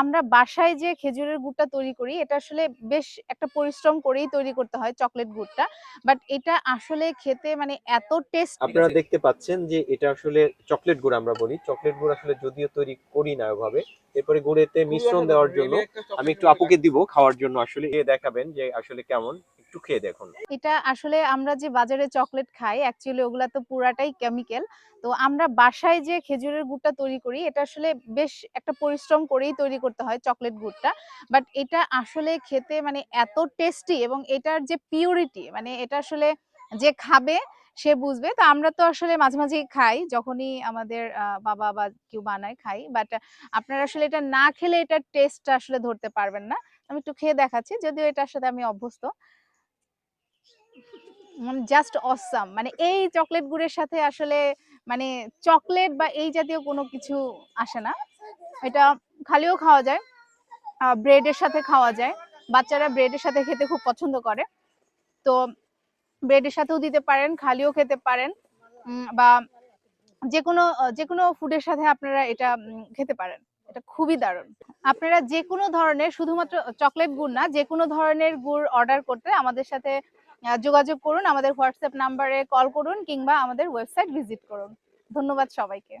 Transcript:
আমরা বাসায় যে খেজুরের গুড়টা তৈরি করি এটা আসলে বেশ একটা পরিশ্রম করেই তৈরি করতে হয় চকলেট গুড়টা। বাট এটা আসলে খেতে মানে এত টেস্ট আপনারা দেখতে পাচ্ছেন যে এটা আসলে চকলেট গুড় আমরা বলি। চকলেট গুড় আসলে যদিও তৈরি করি না ওভাবে। এরপরে গুড়েতে মিশ্রণ দেওয়ার জন্য আমি একটু আপুকে দিব খাওয়ার জন্য আসলে। এ দেখাবেন যে আসলে কেমন। একটু খেয়ে দেখুন। এটা আসলে আমরা যে বাজারে চকলেট খাই অ্যাকচুয়ালি ওগুলা তো পুরাটাই কেমিক্যাল তো আমরা বাসায় যে খেজুরের গুড়টা তৈরি করি এটা আসলে বেশ একটা পরিশ্রম করেই তৈরি করতে হয় চকলেট গুড়টা। বাট এটা আসলে খেতে মানে এত টেস্টি এবং এটার যে পিউরিটি মানে এটা আসলে যে খাবে, সে বুঝবে। তো আমরা তো আসলে মাঝে মাঝে খাই, যখনই আমাদের বাবা বা কেউ বানায় খাই। বাট আপনারা আসলে এটা না খেলে এটার টেস্টটা আসলে ধরতে পারবেন না। আমি একটু খেয়ে দেখাচ্ছি, যদিও এটার সাথে আমি অভ্যস্ত। জাস্ট অসাম মানে এই চকলেট গুড়ের সাথে আসলে মানে চকলেট বা এই জাতীয় কোনো কিছু আসে না। এটা খালিও খাওয়া যায় ব্রেডের সাথে খাওয়া যায়। বাচ্চারা ব্রেডের সাথে খেতে খুব পছন্দ করে। তো ব্রেডের সাথেও দিতে পারেন, খালিও খেতে পারেন বা যে কোনো যে কোনো ফুডের সাথে আপনারা এটা খেতে পারেন। এটা খুবই দারুণ। আপনারা যে কোনো ধরনের, শুধুমাত্র চকলেট গুড় না যে কোনো ধরনের গুড় অর্ডার করতে আমাদের সাথে যোগাযোগ করুন। আমাদের হোয়াটসঅ্যাপ নাম্বারে কল করুন কিংবা আমাদের ওয়েবসাইট ভিজিট করুন। ধন্যবাদ সবাইকে।